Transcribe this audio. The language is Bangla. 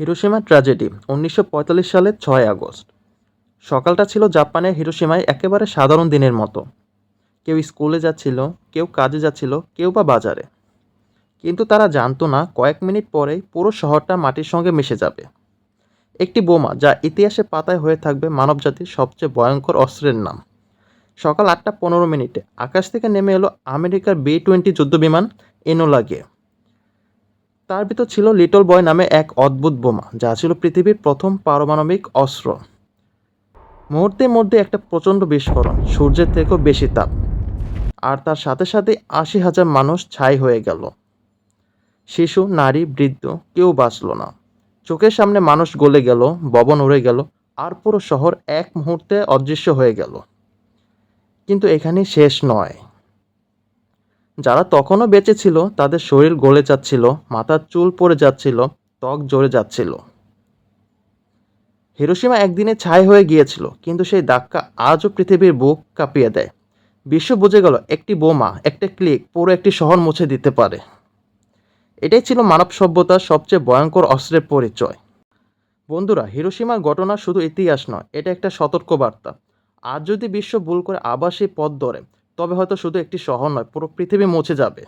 হিরোশিমা ট্র্যাজেডি, উনিশশো সালের ছয় আগস্ট। সকালটা ছিল জাপানের হিরোশিমায় একেবারে সাধারণ দিনের মতো। কেউ স্কুলে যাচ্ছিল, কেউ কাজে যাচ্ছিল, কেউ বা বাজারে। কিন্তু তারা জানতো না, কয়েক মিনিট পরেই পুরো শহরটা মাটির সঙ্গে মিশে যাবে। একটি বোমা যা ইতিহাসে পাতায় হয়ে থাকবে মানবজাতির সবচেয়ে ভয়ঙ্কর অস্ত্রের নাম। সকাল আটটা পনেরো মিনিটে আকাশ থেকে নেমে এলো আমেরিকার বি টোয়েন্টি যুদ্ধবিমান এনোলাগে। তার ভিতর ছিল লিটল বয় নামে এক অদ্ভুত বোমা, যা ছিল পৃথিবীর প্রথম পারমাণবিক অস্ত্র। মুহূর্তের মধ্যে একটা প্রচণ্ড বিস্ফোরণ, সূর্যের থেকেও বেশি তাপ। আর তার সাথে সাথে আশি হাজার মানুষ ছাই হয়ে গেল। শিশু, নারী, বৃদ্ধ, কেউ বাঁচল না। চোখের সামনে মানুষ গলে গেল, ভবন উড়ে গেল, আর পুরো শহর এক মুহূর্তে অদৃশ্য হয়ে গেল। কিন্তু এখানে শেষ নয়। যারা তখনও বেঁচে ছিল, তাদের শরীর গলে যাচ্ছিল, মাথার চুল পড়ে যাচ্ছিল, ত্বক জ্বরে যাচ্ছিল। হিরোশিমা একদিনে ছাই হয়ে গিয়েছিল, কিন্তু সেই ধাক্কা আজও পৃথিবীর বুক কাঁপিয়ে দেয়। বিশ্ব বুঝে গেল, একটি বোমা, একটা ক্লিক পুরো একটি শহর মুছে দিতে পারে। এটাই ছিল মানব সভ্যতার সবচেয়ে ভয়ঙ্কর অস্ত্রের পরিচয়। বন্ধুরা, হিরোশিমার ঘটনা শুধু ইতিহাস নয়, এটা একটা সতর্কবার্তা। আর যদি বিশ্ব ভুল করে আবার সেই পথ ধরে তবে হয়তো শুধু একটি শহর নয় পুরো পৃথিবী মুছে যাবে।